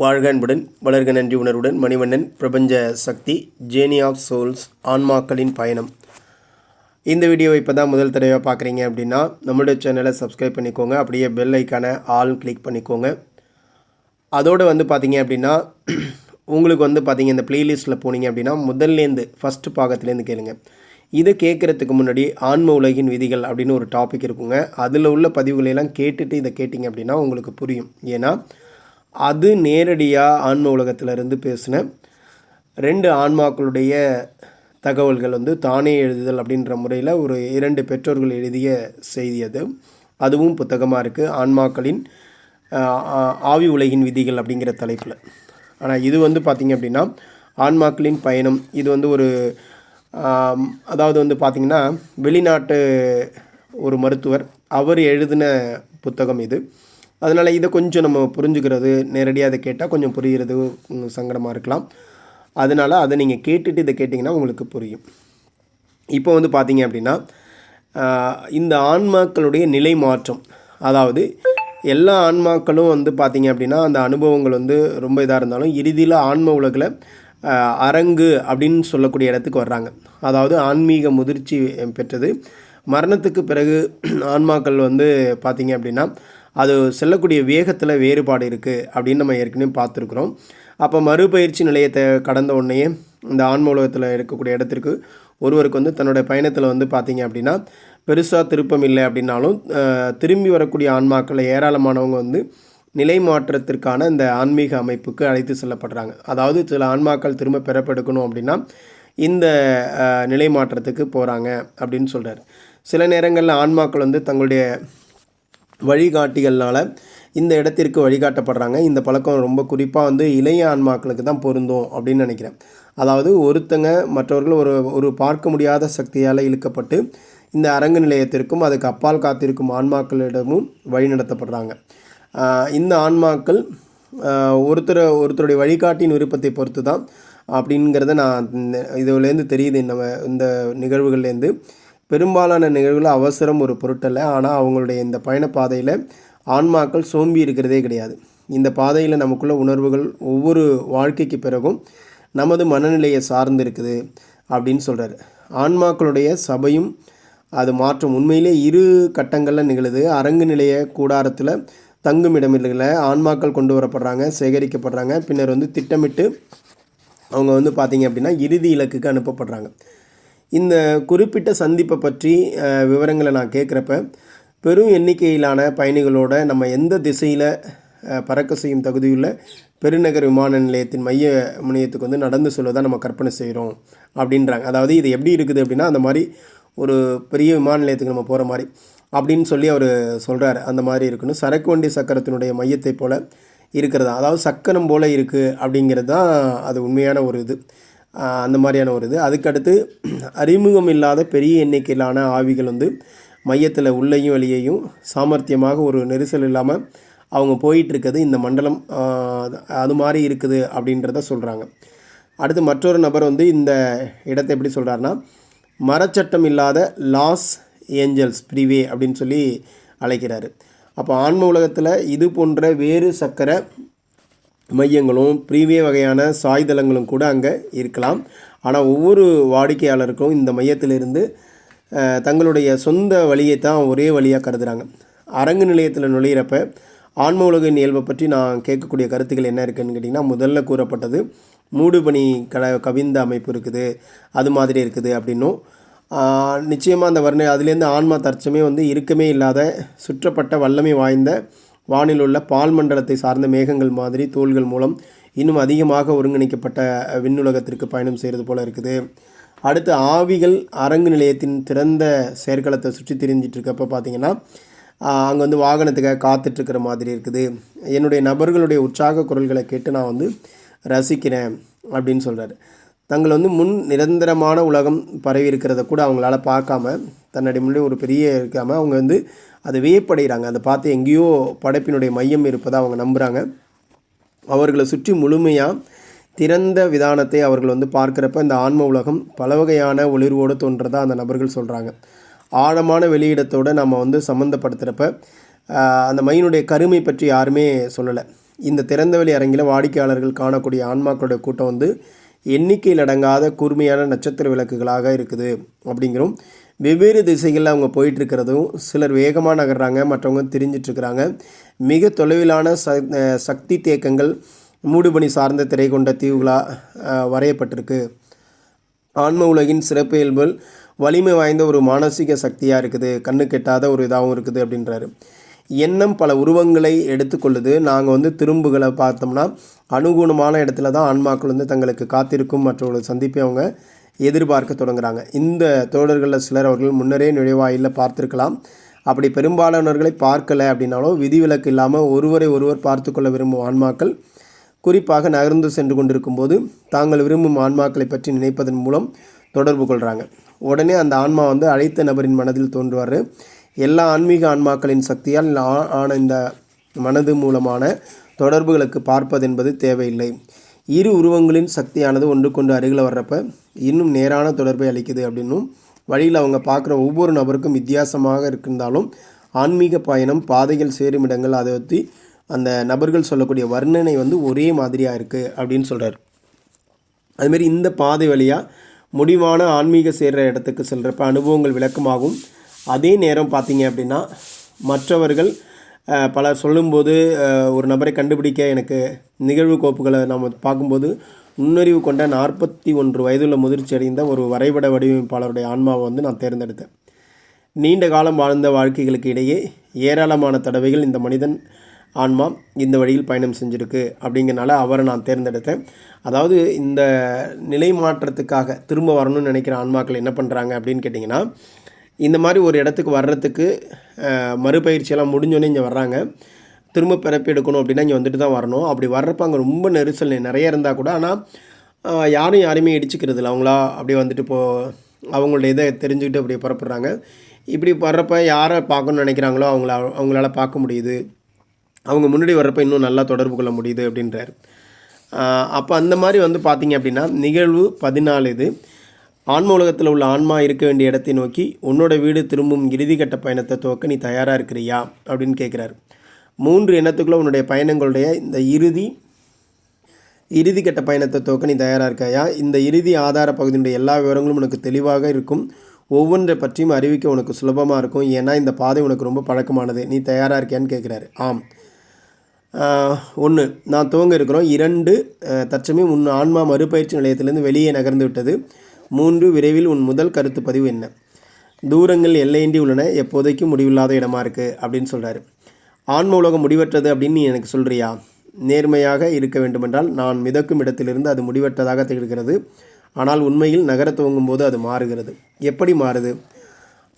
வாழ்க அன்புடன் வளர்க நன்றி உணர்வுடன் மணிவண்ணன் பிரபஞ்ச சக்தி ஜேனி ஆஃப் சோல்ஸ் ஆன்மாக்களின் பயணம். இந்த வீடியோவை இப்போ தான் முதல் தடவையாக பார்க்குறீங்க அப்படின்னா நம்மளுடைய சேனலை சப்ஸ்கிரைப் பண்ணிக்கோங்க அப்படியே பெல் ஐக்கான ஆல் கிளிக் பண்ணிக்கோங்க. அதோடு வந்து பார்த்தீங்க அப்படின்னா உங்களுக்கு வந்து பார்த்தீங்க இந்த ப்ளேலிஸ்ட்டில் போனீங்க அப்படின்னா முதல்லேருந்து ஃபஸ்ட்டு பாகத்துலேருந்து கேளுங்க. இதை கேட்குறதுக்கு முன்னாடி ஆன்ம உலகின் விதிகள் அப்படின்னு ஒரு டாபிக் இருக்குங்க. அதில் உள்ள பதிவுகளையெல்லாம் கேட்டுட்டு இதை கேட்டிங்க அப்படின்னா உங்களுக்கு புரியும். ஏன்னா அது நேரடியாக ஆன்ம உலகத்திலிருந்து பேசின ரெண்டு ஆன்மாக்களுடைய தகவல்கள் வந்து தானே எழுதுதல் அப்படின்ற முறையில் ஒரு இரண்டு பெற்றோர்கள் எழுதிய செய்தி அது. அதுவும் புத்தகமாக இருக்குது ஆன்மாக்களின் ஆவி உலகின் விதிகள் அப்படிங்கிற தலைப்பில். ஆனால் இது வந்து பார்த்திங்க அப்படின்னா ஆன்மாக்களின் பயணம் இது வந்து ஒரு அதாவது வந்து பார்த்திங்கன்னா வெளிநாட்டு ஒரு மருத்துவர் அவர் எழுதின புத்தகம் இது. அதனால் இதை கொஞ்சம் நம்ம புரிஞ்சுக்கிறது நேரடியாக அதை கேட்டால் கொஞ்சம் புரிகிறது சங்கடமாக இருக்கலாம். அதனால் அதை நீங்கள் கேட்டுட்டு இதை கேட்டிங்கன்னா உங்களுக்கு புரியும். இப்போ வந்து பார்த்தீங்க அப்படின்னா இந்த ஆன்மாக்களுடைய நிலை மாற்றம். அதாவது எல்லா ஆன்மாக்களும் வந்து பார்த்தீங்க அப்படின்னா அந்த அனுபவங்கள் வந்து ரொம்ப இதாக இருந்தாலும் இறுதியில் ஆன்ம உலகில் அரங்கு அப்படின்னு சொல்லக்கூடிய இடத்துக்கு வர்றாங்க. அதாவது ஆன்மீக முதிர்ச்சி பெற்றது. மரணத்துக்கு பிறகு ஆன்மாக்கள் வந்து பார்த்தீங்க அப்படின்னா அது செல்லக்கூடிய வேகத்தில் வேறுபாடு இருக்குது அப்படின்னு நம்ம ஏற்கனவே பார்த்துருக்குறோம். அப்போ மறுபயிற்சி நிலையத்தை கடந்த உடனேயே இந்த ஆன்மூலகத்தில் இருக்கக்கூடிய இடத்திற்கு ஒருவருக்கு வந்து தன்னுடைய பயணத்தில் வந்து பார்த்திங்க அப்படின்னா பெருசாக திருப்பம் இல்லை அப்படின்னாலும் திரும்பி வரக்கூடிய ஆன்மாக்களை ஏராளமானவங்க வந்து நிலை மாற்றத்திற்கான இந்த ஆன்மீக அமைப்புக்கு அழைத்து செல்லப்படுறாங்க. அதாவது சில ஆன்மாக்கள் திரும்ப பெறப்பெடுக்கணும் அப்படின்னா இந்த நிலை மாற்றத்துக்கு போகிறாங்க அப்படின்னு சொல்கிறார் சில நேரங்களில் ஆன்மாக்கள் வந்து தங்களுடைய வழிகாட்டிகள்னால் இந்த இடத்திற்கு வழிகாட்டப்படுறாங்க. இந்த பழக்கம் ரொம்ப குறிப்பாக வந்து இளைய ஆன்மாக்களுக்கு தான் பொருந்தும் அப்படின்னு நினைக்கிறேன். அதாவது ஒருத்தங்க மற்றவர்கள் ஒரு ஒரு பார்க்க முடியாத சக்தியால் இழுக்கப்பட்டு இந்த அரங்கு நிலையத்திற்கும் அதுக்கு அப்பால் காத்திருக்கும் ஆன்மாக்களிடமும் வழிநடத்தப்படுறாங்க இந்த ஆன்மாக்கள் ஒருத்தர் ஒருத்தருடைய வழிகாட்டியின் விருப்பத்தை பொறுத்து தான் அப்படிங்கிறத நான் இந்த- இதுலேருந்து தெரியுது. நம்ம இந்த நிகழ்வுகள்லேருந்து பெரும்பாலான நிகழ்வுகள் அவசரம் ஒரு பொருட்டல்ல. ஆனால் அவங்களுடைய இந்த பயணப்பாதையில் ஆன்மாக்கள் சோம்பி இருக்கிறதே கிடையாது. இந்த பாதையில் நமக்குள்ள உணர்வுகள் ஒவ்வொரு வாழ்க்கைக்கு பிறகும் நமது மனநிலையை சார்ந்து இருக்குது அப்படின்னு சொல்கிறாரு ஆன்மாக்களுடைய சபையும் அது மாற்றம் உண்மையிலே இரு கட்டங்களில் நிகழுது. அரங்கு நிலைய கூடாரத்தில் தங்கும் இடமில்ல. ஆன்மாக்கள் கொண்டு வரப்படுறாங்க சேகரிக்கப்படுறாங்க. பின்னர் வந்து திட்டமிட்டு அவங்க வந்து பார்த்திங்க அப்படின்னா இறுதி இலக்குக்கு அனுப்பப்படுறாங்க. இந்த குறிப்பிட்ட சந்திப்பை பற்றி விவரங்களை நான் கேட்குறப்ப பெரும் எண்ணிக்கையிலான பயணிகளோட நம்ம எந்த திசையில் பறக்க செய்யும் தகுதியுள்ள பெருநகர் விமான நிலையத்தின் மைய முனையத்துக்கு வந்து நடந்து சொல்லதான் நம்ம கற்பனை செய்கிறோம் அப்படின்றாங்க. அதாவது இது எப்படி இருக்குது அப்படின்னா அந்த மாதிரி ஒரு பெரிய விமான நிலையத்துக்கு நம்ம போகிற மாதிரி அப்படின்னு சொல்லி அவர் சொல்கிறாரு அந்த மாதிரி இருக்கணும் சரக்கு வண்டி சக்கரத்தினுடைய மையத்தை போல் இருக்கிறதா? அதாவது சக்கரம் போல் இருக்குது அப்படிங்கிறது தான் அது உண்மையான ஒரு இது. அந்த மாதிரியான ஒரு இது. அதுக்கடுத்து அறிமுகம் இல்லாத பெரிய எண்ணிக்கையிலான ஆவிகள் வந்து மையத்தில் உள்ளேயும் வெளியேயும் சாமர்த்தியமாக ஒரு நெரிசல் இல்லாமல் அவங்க போயிட்டுருக்குது. இந்த மண்டலம் அது மாதிரி இருக்குது அப்படின்றத சொல்கிறாங்க அடுத்து மற்றொரு நபர் வந்து இந்த இடத்தை எப்படி சொல்கிறாருன்னா மரச்சட்டம் இல்லாத லாஸ் ஏஞ்சல்ஸ் பிரிவே அப்படின்னு சொல்லி அழைக்கிறாரு. அப்போ ஆன்ம உலகத்தில் இது போன்ற வேறு சக்கர மையங்களும் ப்ரீவிய வகையான சாய்தளங்களும் கூட அங்கே இருக்கலாம். ஆனால் ஒவ்வொரு வாடிக்கையாளருக்கும் இந்த மையத்திலிருந்து தங்களுடைய சொந்த வழியை தான் ஒரே வழியாக கருதுகிறாங்க அரங்கு நிலையத்தில் நுழையிறப்ப ஆன்ம உலகின் இயல்பை பற்றி நான் கேட்கக்கூடிய கருத்துக்கள் என்ன இருக்குதுன்னு கேட்டிங்கன்னா முதல்ல கூறப்பட்டது மூடுபனி கல கவிந்த அமைப்பு இருக்குது அது மாதிரி இருக்குது அப்படின்னும். நிச்சயமாக அந்த வர்ண அதுலேருந்து ஆன்மா தற்சமே வந்து இருக்கமே இல்லாத சுற்றப்பட்ட வல்லமை வாய்ந்த வானில் உள்ள பால் மண்டலத்தை சார்ந்த மேகங்கள் மாதிரி தோள்கள் மூலம் இன்னும் அதிகமாக ஒருங்கிணைக்கப்பட்ட விண்ணுலகத்திற்கு பயணம் செய்கிறது போல இருக்குது. அடுத்து ஆவிகள் அரங்கு நிலையத்தின் திறந்த செயற்களத்தை சுற்றி திரிஞ்சிட்டு இருக்கப்போ பார்த்தீங்கன்னா அங்கே வந்து வாகனத்துக்காக காத்துட்ருக்கிற மாதிரி இருக்குது. என்னுடைய நபர்களுடைய உற்சாக குரல்களை கேட்டு நான் வந்து ரசிக்கிறேன் அப்படின்னு சொல்கிறாரு தங்கள் வந்து முன் நிரந்தரமான உலகம் பரவி இருக்கிறத கூட அவங்களால பார்க்காம தன்னுடைய முன்னாடி ஒரு பெரிய இருக்காமல் அவங்க வந்து அதை வியப்படைகிறாங்க. அதை பார்த்து எங்கேயோ படைப்பினுடைய மையம் இருப்பதை அவங்க நம்புகிறாங்க அவர்களை சுற்றி முழுமையாக திறந்த விதானத்தை அவர்கள் வந்து பார்க்குறப்ப இந்த ஆன்ம உலகம் பல வகையான ஒளிர்வோடு தோன்றதாக அந்த நபர்கள் சொல்கிறாங்க ஆழமான வெளியிடத்தோடு நம்ம வந்து சம்மந்தப்படுத்துகிறப்ப அந்த மையினுடைய கருமை பற்றி யாருமே சொல்லலை. இந்த திறந்தவெளி அரங்கில் வாடிக்கையாளர்கள் காணக்கூடிய ஆன்மாக்களுடைய கூட்டம் வந்து எண்ணிக்கையில் அடங்காத கூர்மையான நட்சத்திர விளக்குகளாக இருக்குது. அப்படிங்கிறோம். வெவ்வேறு திசைகளில் அவங்க போயிட்டுருக்கிறதும் சிலர் வேகமாக நகர்றாங்க மற்றவங்க தெரிஞ்சிட்ருக்கிறாங்க. மிக தொலைவிலான ச சக்தி தேக்கங்கள் மூடுபனி சார்ந்த திரை கொண்ட தீவுகளாக வரையப்பட்டிருக்கு. ஆன்ம உலகின் சிறப்பியல்புகள் வலிமை வாய்ந்த ஒரு மானசீக சக்தியாக இருக்குது. கண்ணு கெட்டாத ஒரு இதாகவும் இருக்குது அப்படின்றாரு. எண்ணம் பல உருவங்களை எடுத்துக்கொள்ளுது. நாங்கள் வந்து திரும்புகளை பார்த்தோம்னா அனுகூலமான இடத்துல தான் ஆன்மாக்கள் வந்து தங்களுக்கு காத்திருக்கும் மற்றவர்களை சந்திப்பை அவங்க. எதிர்பார்க்க தொடங்குறாங்க. இந்த தோழர்களில் சிலர் அவர்கள் முன்னரே நுழைவாயிலில் பார்த்துருக்கலாம். அப்படி பெரும்பாலானவர்களை பார்க்கலை அப்படின்னாலும் விதிவிலக்கு இல்லாமல் ஒருவரை ஒருவர் பார்த்து கொள்ள விரும்பும் ஆன்மாக்கள் குறிப்பாக நகர்ந்து சென்று கொண்டிருக்கும் போது தாங்கள் விரும்பும் ஆன்மாக்களை பற்றி நினைப்பதன் மூலம் தொடர்பு கொள்கிறாங்க உடனே அந்த ஆன்மா வந்து அழைத்த நபரின் மனதில் தோன்றுவார். எல்லா ஆன்மீக ஆன்மாக்களின் சக்தியால் ஆன இந்த மனது மூலமான தொடர்புகளுக்கு பார்ப்பது என்பது தேவையில்லை. இரு உருவங்களின் சக்தியானது ஒன்றுக்கொண்டு அருகில் வர்றப்ப இன்னும் நேரான தொடர்பை அளிக்குது அப்படின்னும் வழியில் அவங்க பார்க்குற ஒவ்வொரு நபருக்கும் வித்தியாசமாக இருந்தாலும் ஆன்மீக பயணம் பாதைகள் சேரும் இடங்கள் அதை பற்றி அந்த நபர்கள் சொல்லக்கூடிய வர்ணனை வந்து ஒரே மாதிரியாக இருக்குது அப்படின்னு சொல்கிறார் அதுமாரி இந்த பாதை வழியாக முடிவான ஆன்மீக சேர்கிற இடத்துக்கு செல்கிறப்ப அனுபவங்கள் விளக்கமாகும். அதே நேரம் பார்த்தீங்க அப்படின்னா மற்றவர்கள் பலர் சொல்லும்போது ஒரு நபரை கண்டுபிடிக்க எனக்கு நிகழ்வு கோப்புகளை நாம் பார்க்கும்போது நுண்ணறிவு கொண்ட நாற்பத்தி ஒன்று வயதுள்ள முதிர்ச்சி அடைந்த ஒரு வரைபட வடிவமைப்பாளருடைய ஆன்மாவை வந்து நான் தேர்ந்தெடுத்தேன். நீண்ட காலம் வாழ்ந்த வாழ்க்கைகளுக்கு இடையே ஏராளமான தடவைகள் இந்த மனிதன் ஆன்மா இந்த வழியில் பயணம் செஞ்சுருக்கு அப்படிங்கிறனால அவரை நான் தேர்ந்தெடுத்தேன். அதாவது இந்த நிலை மாற்றத்துக்காக திரும்ப வரணும்னு நினைக்கிற ஆன்மாக்கள் என்ன பண்ணுறாங்க அப்படின்னு கேட்டிங்கன்னா இந்த மாதிரி ஒரு இடத்துக்கு வர்றதுக்கு மறுபயிற்சியெல்லாம் முடிஞ்சோன்னே இங்கே வர்றாங்க. திரும்ப பிறப்பு எடுக்கணும் அப்படின்னா இங்கே வந்துட்டு தான் வரணும். அப்படி வர்றப்ப அங்கே ரொம்ப நெரிசல் நிறைய இருந்தால் கூட ஆனால் யாரும் யாரையுமே இடிச்சுக்கிறது இல்லை. அவங்களா அப்படியே வந்துட்டு இப்போ அவங்களுடைய இதை தெரிஞ்சுக்கிட்டு அப்படியே புறப்படுறாங்க. இப்படி வர்றப்ப யாரை பார்க்கணும்னு நினைக்கிறாங்களோ அவங்கள அவங்களால பார்க்க முடியுது. அவங்க முன்னாடி வர்றப்ப இன்னும் நல்லா தொடர்பு கொள்ள முடியுது அப்படின்றார். அப்போ அந்த மாதிரி வந்து பார்த்தீங்க அப்படின்னா நிகழ்வு பதினாலு இது. ஆன்ம உலகத்தில் உள்ள ஆன்மா இருக்க வேண்டிய இடத்தை நோக்கி உன்னோட வீடு திரும்பும் இறுதிக்கட்ட பயணத்தை துவக்க நீ தயாராக இருக்கிறியா? அப்படின்னு கேட்குறாரு மூன்று எண்ணத்துக்குள்ள உன்னுடைய பயணங்களுடைய இந்த இறுதி இறுதி பயணத்தை துவக்க நீ தயாராக இருக்காயா? இந்த இறுதி ஆதார பகுதியினுடைய எல்லா விவரங்களும் உனக்கு தெளிவாக இருக்கும். ஒவ்வொன்றை பற்றியும் அறிவிக்க உனக்கு சுலபமாக இருக்கும். ஏன்னா இந்த பாதை உனக்கு ரொம்ப பழக்கமானது. நீ தயாராக இருக்கியான்னு கேட்குறாரு ஆம். ஒன்று நான் துவங்க இருக்கிறோம். இரண்டு தற்சமயம் உன் ஆன்மா மறுபயிற்சி நிலையத்திலேருந்து வெளியே நகர்ந்து விட்டது. மூன்று விரைவில் உன் முதல் கருத்து பதிவு என்ன? தூரங்கள் எல்லையின்றி உள்ளன எப்போதைக்கும் முடிவில்லாத இடமா இருக்குது அப்படின்னு சொல்கிறாரு ஆன்ம உலகம் முடிவற்றது அப்படின்னு நீ எனக்கு சொல்கிறியா நேர்மையாக இருக்க வேண்டுமென்றால் நான் மிதக்கும் இடத்திலிருந்து அது முடிவற்றதாக திகழ்கிறது. ஆனால் உண்மையில் நகர துவங்கும் போது அது மாறுகிறது. எப்படி மாறுது?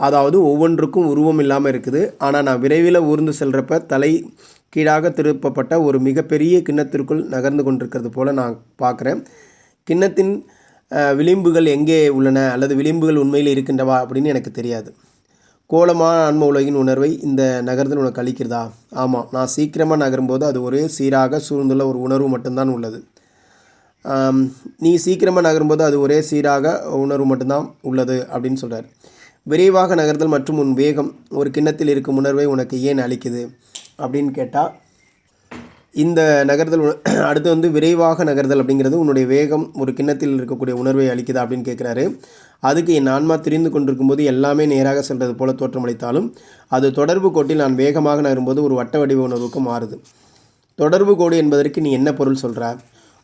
அதாவது ஒவ்வொன்றுக்கும் உருவம் இல்லாமல் இருக்குது. ஆனால் நான் விரைவில் ஊர்ந்து செல்கிறப்ப தலை கீழாக திருப்பப்பட்ட ஒரு மிகப்பெரிய கிண்ணத்திற்குள் நகர்ந்து கொண்டிருக்கிறது போல நான் பார்க்குறேன் கிண்ணத்தின் விளிம்புகள் எங்கே உள்ளன அல்லது விளிம்புகள் உண்மையில் இருக்கின்றவா அப்படின்னு எனக்கு தெரியாது. கோலமான ஆன்ம உலகின் உணர்வை இந்த நகரத்தில் உனக்கு அளிக்கிறதா? ஆமாம் நான் சீக்கிரமாக நகரும்போது அது ஒரே சீராக சூழ்ந்துள்ள ஒரு உணர்வு மட்டும்தான் உள்ளது. நீ சீக்கிரமாக நகரும்போது அது ஒரே சீராக உணர்வு மட்டும்தான் உள்ளது அப்படின்னு சொல்கிறார் விரைவாக நகர்தல் மற்றும் உன் வேகம் ஒரு கிண்ணத்தில் இருக்கும் உணர்வை உனக்கு ஏன் அளிக்குது அப்படின்னு கேட்டால் இந்த நகர்தல் அடுத்து வந்து விரைவாக நகர்தல் அப்படிங்கிறது உன்னுடைய வேகம் ஒரு கிண்ணத்தில் இருக்கக்கூடிய உணர்வை அளிக்குதா அப்படின்னு கேட்குறாரு அதுக்கு என் ஆன்மா திரிந்து கொண்டிருக்கும்போது எல்லாமே நேராக செல்வது போல தோற்றமளித்தாலும் அது தொடர்பு கோட்டில் நான் வேகமாக நகரும்போது ஒரு வட்ட வடிவ உணர்வுக்கு மாறுது. தொடர்பு கோடு என்பதற்கு நீ என்ன பொருள் சொல்கிற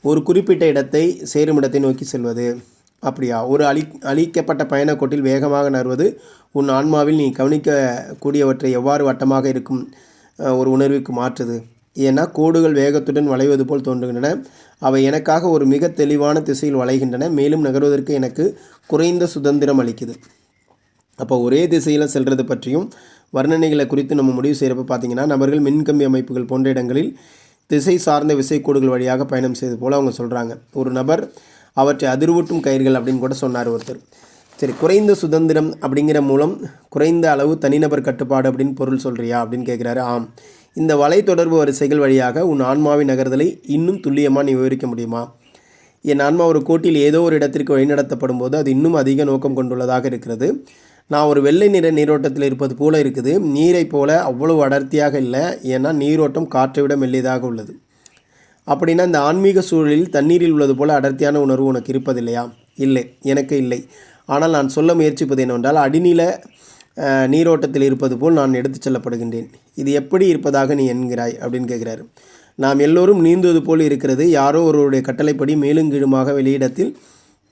ஒரு குறிப்பிட்ட இடத்தை சேரும் இடத்தை நோக்கி செல்வது. அப்படியா? ஒரு அழி அழிக்கப்பட்ட பயணக்கோட்டில் வேகமாக நகர்வது உன் ஆன்மாவில் நீ கவனிக்கக்கூடியவற்றை எவ்வாறு வட்டமாக இருக்கும் ஒரு உணர்வுக்கு மாற்றுது. ஏன்னா கோடுகள் வேகத்துடன் வளைவது போல் தோன்றுகின்றன. அவை எனக்காக ஒரு மிக தெளிவான திசையில் வளைகின்றன. மேலும் நகர்வதற்கு எனக்கு குறைந்த சுதந்திரம் அளிக்குது. அப்போ ஒரே திசையில் செல்வது பற்றியும் வர்ணனைகளை குறித்து நம்ம முடிவு செய்கிறப்ப பார்த்தீங்கன்னா நபர்கள் மின்கம்பி அமைப்புகள் போன்ற இடங்களில் திசை சார்ந்த விசைக்கோடுகள் வழியாக பயணம் செய்தது போல் அவங்க சொல்கிறாங்க ஒரு நபர் அவற்றை அதிர்வூட்டும் கயிர்கள் அப்படின்னு கூட சொன்னார் ஒருத்தர். சரி குறைந்த சுதந்திரம் அப்படிங்கிற மூலம் குறைந்த அளவு தனிநபர் கட்டுப்பாடு அப்படின்னு பொருள் சொல்கிறியா அப்படின்னு கேட்குறாரு ஆம். இந்த வலைத்தொடர்பு வரிசைகள் வழியாக உன் ஆன்மாவின் நகர்தலை இன்னும் துல்லியமாக நீ விவரிக்க முடியுமா? என் ஆன்மா ஒரு கோட்டில் ஏதோ ஒரு இடத்திற்கு வழிநடத்தப்படும் போது அது இன்னும் அதிக நோக்கம் கொண்டுள்ளதாக இருக்கிறது. நான் ஒரு வெள்ளை நிற நீரோட்டத்தில் இருப்பது போல இருக்குது. நீரை போல அவ்வளவு அடர்த்தியாக இல்லை. ஏன்னா நீரோட்டம் காற்றை விட மெல்லியதாக உள்ளது. அப்படின்னா இந்த ஆன்மீக சூழலில் தண்ணீரில் உள்ளது போல அடர்த்தியான உணர்வு உனக்கு இருப்பதில்லையா? இல்லை. எனக்கு இல்லை. ஆனால் நான் சொல்ல முயற்சிப்பது என்னவென்றால் அடிநில நீரோட்டத்தில் இருப்பது போல் நான் எடுத்துச் செல்லப்படுகின்றேன். இது எப்படி இருப்பதாக நீ என்கிறாய் அப்படின்னு கேட்குறாரு. நாம் எல்லோரும் நீந்துவது போல் இருக்கிறது. யாரோ ஒருவருடைய கட்டளைப்படி மேலும் கீழுமாக வெளியிடத்தில்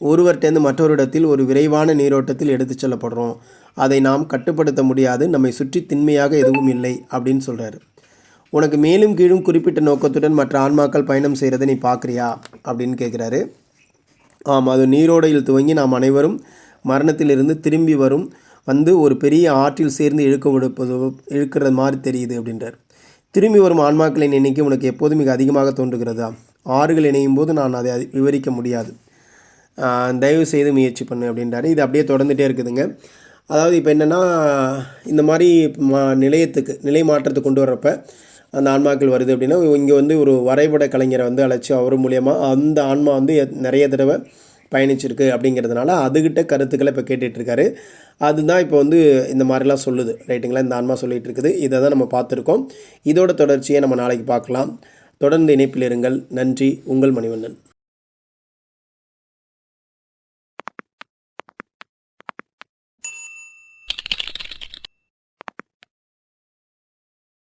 ஒருவர்கிட்டேருந்து மற்றொருடத்தில் ஒரு விரைவான நீரோட்டத்தில் எடுத்துச் செல்லப்படுறோம். அதை நாம் கட்டுப்படுத்த முடியாது. நம்மை சுற்றி திண்மையாக எதுவும் இல்லை அப்படின்னு சொல்கிறாரு உனக்கு மேலும் கீழும் குறிப்பிட்ட நோக்கத்துடன் மற்ற ஆன்மாக்கள் பயணம் செய்கிறதை நீ பார்க்குறியா? அப்படின்னு கேட்குறாரு. ஆமாம் அது நீரோடையில் துவங்கி நாம் அனைவரும் மரணத்திலிருந்து திரும்பி வரும் வந்து ஒரு பெரிய ஆற்றில் சேர்ந்து இழுக்க விடுப்பதோ இழுக்கிறது மாதிரி தெரியுது அப்படின்றார். திரும்பி வரும் ஆன்மாக்களின் எண்ணிக்கை உனக்கு எப்போது மிக அதிகமாக தோன்றுகிறதா? ஆறுகள் இணையும் போது நான் அதை விவரிக்க முடியாது. தயவு செய்து முயற்சி பண்ணு அப்படின்றாரு. இது அப்படியே தொடர்ந்துகிட்டே இருக்குதுங்க. அதாவது இப்போ என்னென்னா இந்த மாதிரி மா நிலையத்துக்கு நிலை மாற்றத்தை கொண்டு வர்றப்ப அந்த ஆன்மாக்கள் வருது அப்படின்னா இங்கே வந்து ஒரு வரைபட கலைஞரை வந்து அழைச்சி அவர் மூலயமா அந்த ஆன்மா வந்து எத்- நிறைய தடவை பயணிச்சிருக்கு அப்படிங்கிறதுனால அதுகிட்ட கருத்துக்களை இப்போ கேட்டுட்ருக்காரு. அதுதான் இப்போ வந்து இந்த மாதிரிலாம் சொல்லுது. ரைட்டுங்களா? இந்த ஆன்மா சொல்லிகிட்டு இருக்குது இதை தான் நம்ம பார்த்துருக்கோம். இதோட தொடர்ச்சியை நம்ம நாளைக்கு பார்க்கலாம். தொடர்ந்து இணைப்பில் இருங்கள். நன்றி. உங்கள் மணிவண்ணன்.